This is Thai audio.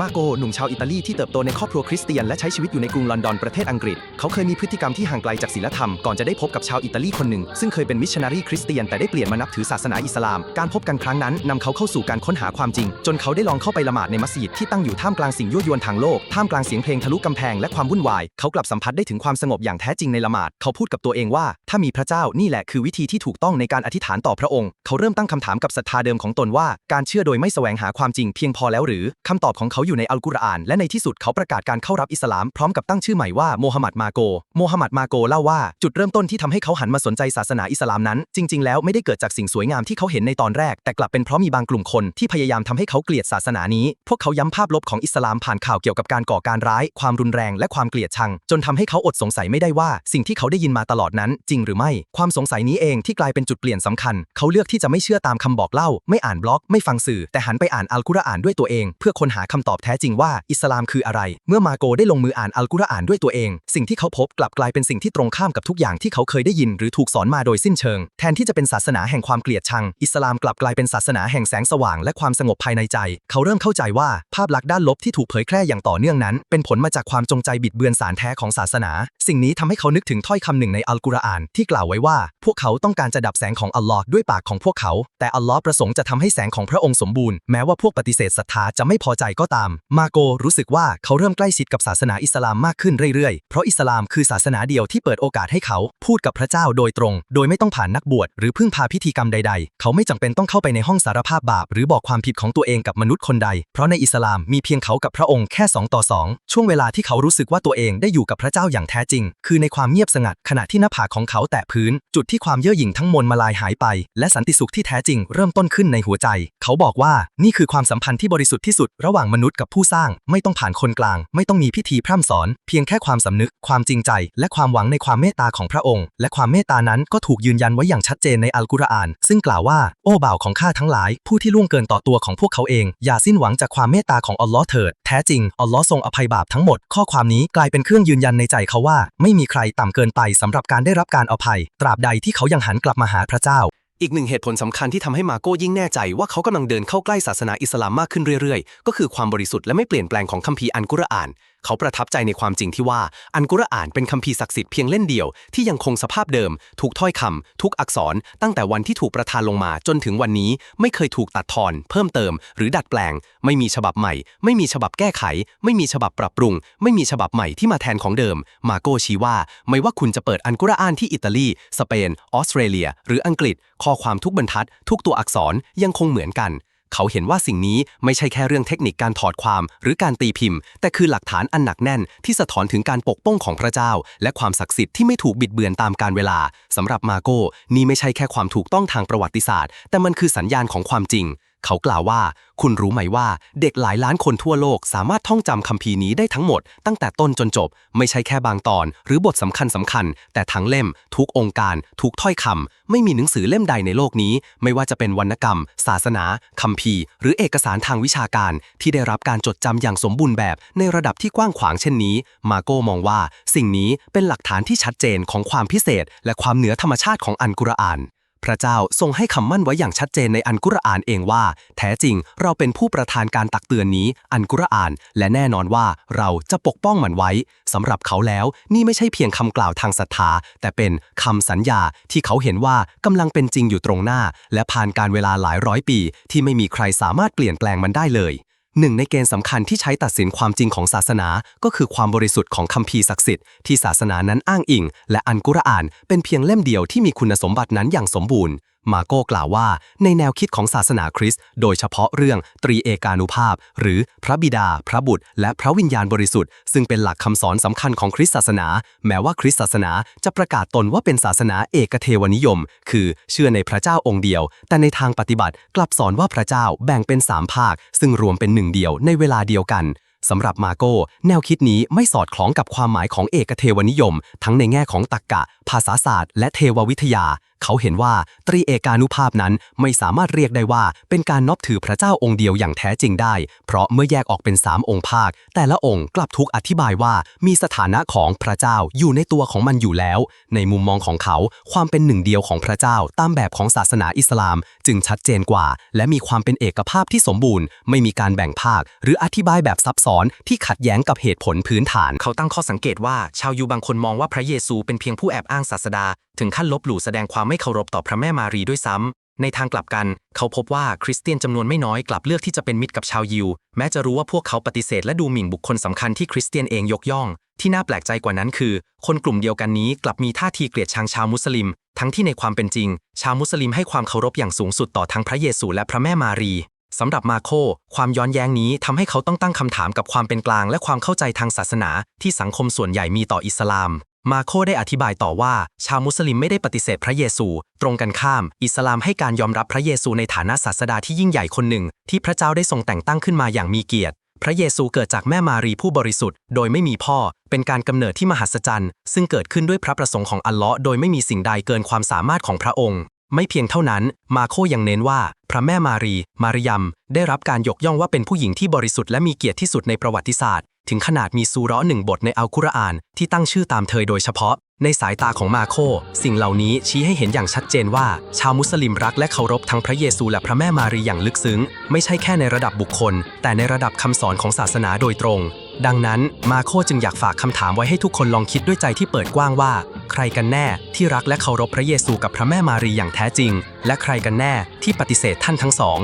มาโก หนุ่มชาวอิตาลีที่เติบโตในครอบครัวคริสเตียนและใช้ชีวิตอยู่ในกรุงลอนดอนประเทศอังกฤษ เขาเคยมีพฤติกรรมที่ห่างไกลจากศีลธรรม ก่อนจะได้พบกับชาวอิตาลีคนหนึ่ง ซึ่งเคยเป็นมิชชันนารีคริสเตียนแต่ได้เปลี่ยนมานับถือศาสนาอิสลาม การพบกันครั้งนั้นนำเขาเข้าสู่การค้นหาความจริง จนเขาได้ลองเข้าไปละหมาดในมัสยิดที่ตั้งอยู่ท่ามกลางสิ่งยั่วยวนทางโลก ท่ามกลางเสียงเพลงทะลุกำแพงและความวุ่นวาย เขากลับสัมผัสได้ถึงความสงบอย่างแท้จริงในละหมาด เขาพูดกับตัวเองว่า ถ้ามีพระเจ้านี่แหละคือวิธีที่ถูกต้องในการอธิษฐานต่อพระองค์ เขาเริ่มตั้งคำถามกับศรัทธาเดิมของตนว่า การเชื่อโดยไม่แสวงหาความจริงเพียงพอแล้วหรือคำตอบของเขาอยู่ในอัลกุรอาน และในที่สุดเขาประกาศการเข้ารับอิสลามพร้อมกับตั้งชื่อใหม่ว่าโมฮัมหมัดมาโกโมฮัมหมัดมาโกเล่าว่าจุดเริ่มต้นที่ทำให้เขาหันมาสนใจศาสนาอิสลามนั้น จริง ๆ แล้วไม่ได้เกิดจากสิ่งสวยงามที่เขาเห็นในตอนแรก แต่กลับเป็นเพราะมีบางกลุ่มคนที่พยายามทำให้เขาเกลียดศาสนานี้ พวกเขาย้ำภาพลบของอิสลามผ่านข่าวเกี่ยวกับการก่อการร้าย ความรุนแรง และความเกลียดชัง จนทำให้เขาอดสงสัยไม่ได้ว่า สิ่งที่เขาได้ยินมาตลอดนั้นจริงหรือไม่ ความสงสัยนี้เองที่กลายเป็นจุดเปลี่ยนสำคัญ เขาเลือกที่จะไม่เชื่อตามคำบอกเล่า ไม่อ่านบล็อก ไม่ฟังสื่อ แต่หันไปอ่านอัลกุรอานด้วยตัวเอง เพื่อค้นหาคำตอบแท้จริงว่าอิสลามคืออะไร เมื่อมาโกได้ลงมืออ่านอัลกุรอานด้วยตัวเอง สิ่งที่เขาพบกลับกลายเป็นสิ่งที่ตรงข้ามกับทุกอย่างที่เขาเคยได้ยินหรือถูกสอนมาโดยสิ้นเชิง แทนที่จะเป็นศาสนาแห่งความเกลียดชัง อิสลามกลับกลายเป็นศาสนาแห่งแสงสว่างและความสงบภายในใจ เขาเริ่มเข้าใจว่าภาพลักษณ์ด้านลบที่ถูกเผยแพร่อย่างต่อเนื่องนั้น เป็นผลมาจากความจงใจบิดเบือนสารแท้ของศาสนา สิ่งนี้ทำให้เขานึกถึงถ้อยคำหนึ่งในอัลกุรอานที่กล่าวไว้ว่า พวกเขาต้องการจะดับแสงของอัลลอฮ์ด้วยปากของพวกเขา แต่อัลลอฮ์ประสงค์จะทำให้แสงของพระองค์สมบูรณ์แม้ว่าพวกปฏิเสธศรัทธาจะไม่พอใจก็ตามมาโกรู้สึกว่าเขาเริ่มใกล้ชิดกับศาสนาอิสลามมากขึ้นเรื่อยๆ เพราะอิสลามคือศาสนาเดียวที่เปิดโอกาสให้เขาพูดกับพระเจ้าโดยตรง โดยไม่ต้องผ่านนักบวชหรือพึ่งพาพิธีกรรมใด ๆ เขาไม่จำเป็นต้องเข้าไปในห้องสารภาพบาป หรือบอกความผิดของตัวเองกับมนุษย์คนใด เพราะในอิสลามมีเพียงเขากับพระองค์แค่ 2 ต่อ 2 ช่วงเวลาที่เขารู้สึกว่าตัวเองได้อยู่กับพระเจ้าอย่างแท้จริง คือในความเงียบสงัดขณะที่หน้าผากของเขาแตะพื้น จุดที่ความเย่อหยิ่งทั้งมวลมาลายหายไป และสันติสุขที่แท้จริงเริ่มต้นขึ้นในหัวใจ เขาบอกว่านี่คือความสัมพันธ์ที่บริสุทธิ์ที่สุดระหว่างมนุษย์กับผู้สร้าง ไม่ต้องผ่านคนกลาง ไม่ต้องมีพิธีพร่ำสอน เพียงแค่ความสำนึก ความจริงใจ และความหวังในความเมตตาของพระองค์ และความเมตตานั้นก็ถูกยืนยันไว้อย่างชัดเจนในอัลกุรอาน ซึ่งกล่าวว่า โอ้บ่าวของข้าทั้งหลาย ผู้ที่ล่วงเกินต่อตัวของพวกเขาเอง อย่าสิ้นหวังจากความเมตตาของอัลลอฮ์เถิด แท้จริง อัลลอฮ์ทรงอภัยบาปทั้งหมด ข้อความนี้กลายเป็นเครื่องยืนยันในใจเขาว่า ไม่มีใครต่ำเกินไปสำหรับการได้รับการอภัย ตราบใดที่เขายังหันกลับมาหาพระเจ้า อีกหนึ่งเหตุผลสำคัญที่ทำให้มาโก้ยิ่งแน่ใจว่าเขากำลังเดินเข้าใกล้ศาสนาอิสลามมากขึ้นเรื่อยๆ ก็คือความบริสุทธิ์และไม่เปลี่ยนแปลงของคัมภีร์อันกุรอาน เขาประทับใจในความจริงที่ว่าอันกุรอานเป็นคัมภีร์ศักดิ์สิทธิ์เพียงเล่มเดียวที่ยังคงสภาพเดิม ทุกถ้อยคำทุกอักษร ตั้งแต่วันที่ถูกประทานลงมาจนถึงวันนี้ ไม่เคยถูกตัดทอน เพิ่มเติม หรือดัดแปลง ไม่มีฉบับใหม่ ไม่มีฉบับแก้ไข ไม่มีฉบับปรับปรุง ไม่มีฉบับใหม่ที่มาแทนของเดิม มาโกชี้ว่า ไม่ว่าคุณจะเปิดอันกุรอานที่อิตาลี สเปน ออสเตรเลีย หรืออังกฤษ ข้อความทุกบรรทัด ทุกตัวอักษรยังคงเหมือนกัน เขาเห็นว่าสิ่งนี้ไม่ใช่แค่เรื่องเทคนิคการถอดความหรือการตีพิมพ์ แต่คือหลักฐานอันหนักแน่นที่สะท้อนถึงการปกป้องของพระเจ้า และความศักดิ์สิทธิ์ที่ไม่ถูกบิดเบือนตามการเวลาสำหรับมาโก้นี่ไม่ใช่แค่ความถูกต้องทางประวัติศาสตร์ แต่มันคือสัญญาณของความจริง เขากล่าวว่า คุณรู้ไหมว่าเด็กหลายล้านคนทั่วโลกสามารถท่องจำคัมภีร์นี้ได้ทั้งหมด ตั้งแต่ต้นจนจบ ไม่ใช่แค่บางตอน หรือบทสำคัญสำคัญ แต่ทั้งเล่ม ทุกองค์การ ทุกถ้อยคำ ไม่มีหนังสือเล่มใดในโลกนี้ ไม่ว่าจะเป็นวรรณกรรม ศาสนา คัมภีร์ หรือเอกสารทางวิชาการ ที่ได้รับการจดจำอย่างสมบูรณ์แบบ ในระดับที่กว้างขวางเช่นนี้ มาโก้มองว่า สิ่งนี้เป็นหลักฐานที่ชัดเจนของความพิเศษ และความเหนือธรรมชาติของอันกุรอาน พระเจ้าทรงให้คำมั่นไว้อย่างชัดเจนในอันกุรอานเองว่า แท้จริงเราเป็นผู้ประทานการตักเตือนนี้ อันกุรอาน และแน่นอนว่าเราจะปกป้องมันไว้สำหรับเขาแล้ว นี่ไม่ใช่เพียงคำกล่าวทางศรัทธา แต่เป็นคำสัญญาที่เขาเห็นว่ากำลังเป็นจริงอยู่ตรงหน้า และผ่านการเวลาหลายร้อยปี ที่ไม่มีใครสามารถเปลี่ยนแปลงมันได้เลย หนึ่งในเกณฑ์สำคัญที่ใช้ตัดสินความจริงของศาสนา ก็คือความบริสุทธิ์ของคัมภีร์ศักดิ์สิทธิ์ที่ศาสนานั้นอ้างอิง และอันกุรอานเป็นเพียงเล่มเดียวที่มีคุณสมบัตินั้นอย่างสมบูรณ์ มาโก้กล่าวว่าในแนวคิดของศาสนาคริสต์โดยเฉพาะเรื่องตรีเอกานุภาพ หรือพระบิดา พระบุตร และพระวิญญาณบริสุทธิ์ ซึ่งเป็นหลักคำสอนสำคัญของคริสต์ศาสนา แม้ว่าคริสต์ศาสนาจะประกาศตนว่าเป็นศาสนาเอกเทวนิยม คือเชื่อในพระเจ้าองค์เดียว แต่ในทางปฏิบัติกลับสอนว่าพระเจ้าแบ่งเป็นสามภาค ซึ่งรวมเป็นหนึ่งเดียวในเวลาเดียวกันสำหรับมาโก้ แนวคิดนี้ไม่สอดคล้องกับความหมายของเอกเทวนิยม ทั้งในแง่ของตรรกกะ ภาษาศาสตร์ และเทววิทยา เขาเห็นว่าตรีเอกานุภาพนั้นไม่สามารถเรียกได้ว่าเป็นการนับถือพระเจ้าองค์เดียวอย่างแท้จริงได้ เพราะเมื่อแยกออกเป็นสามองค์ภาค แต่ละองค์กลับถูกอธิบายว่ามีสถานะของพระเจ้าอยู่ในตัวของมันอยู่แล้ว ในมุมมองของเขา ความเป็นหนึ่งเดียวของพระเจ้าตามแบบของศาสนาอิสลาม จึงชัดเจนกว่า และมีความเป็นเอกภาพที่สมบูรณ์ ไม่มีการแบ่งภาค หรืออธิบายแบบซับซ้อนที่ขัดแย้งกับเหตุผลพื้นฐาน เขาตั้งข้อสังเกตว่าชาวยูบางคนมองว่าพระเยซูเป็นเพียงผู้แอบอ้างศาสดา ถึงขั้นลบหลู่แสดงความไม่เคารพต่อพระแม่มารีด้วยซ้ำในทางกลับกัน เขาพบว่าคริสเตียนจำนวนไม่น้อยกลับเลือกที่จะเป็นมิตรกับชาวยิว แม้จะรู้ว่าพวกเขาปฏิเสธและดูหมิ่นบุคคลสำคัญที่คริสเตียนเองยกย่อง ที่น่าแปลกใจกว่านั้นคือ คนกลุ่มเดียวกันนี้กลับมีท่าทีเกลียดชังชาวมุสลิม ทั้งที่ในความเป็นจริง ชาวมุสลิมให้ความเคารพอย่างสูงสุดต่อทั้งพระเยซูและพระแม่มารีสำหรับมาโค ความย้อนแย้งนี้ทำให้เขาต้องตั้งคำถามกับความเป็นกลางและความเข้าใจทางศาสนาที่สังคมส่วนใหญ่มีต่ออิสลาม มาโคได้อธิบายต่อว่า ชาวมุสลิมไม่ได้ปฏิเสธพระเยซู ตรงกันข้าม อิสลามให้การยอมรับพระเยซูในฐานะศาสดาที่ยิ่งใหญ่คนหนึ่ง ที่พระเจ้าได้ทรงแต่งตั้งขึ้นมาอย่างมีเกียรติ พระเยซูเกิดจากแม่มารีผู้บริสุทธิ์ โดยไม่มีพ่อ เป็นการกำเนิดที่มหัศจรรย์ ซึ่งเกิดขึ้นด้วยพระประสงค์ของอัลเลาะห์โดยไม่มีสิ่งใดเกินความสามารถของพระองค์ ไม่เพียงเท่านั้น มาโคยังเน้นว่า พระแม่มารี มาริยมได้รับการยกย่องว่าเป็นผู้หญิงที่บริสุทธิ์และมีเกียรติที่สุดในประวัติศาสตร์ ถึงขนาดมีซูราะห์หนึ่งบทในอัลกุรอานที่ตั้งชื่อตามเธอโดยเฉพาะ ในสายตาของมาโค สิ่งเหล่านี้ชี้ให้เห็นอย่างชัดเจนว่า ชาวมุสลิมรักและเคารพทั้งพระเยซูและพระแม่มารีอย่างลึกซึ้ง ไม่ใช่แค่ในระดับบุคคล แต่ในระดับคำสอนของศาสนาโดยตรง ดังนั้นมาโคจึงอยากฝากคำถามไว้ให้ทุกคนลองคิดด้วยใจที่เปิดกว้างว่า ใครกันแน่ที่รักและเคารพพระเยซูกับพระแม่มารีอย่างแท้จริง และใครกันแน่ที่ปฏิเสธท่านทั้งสอง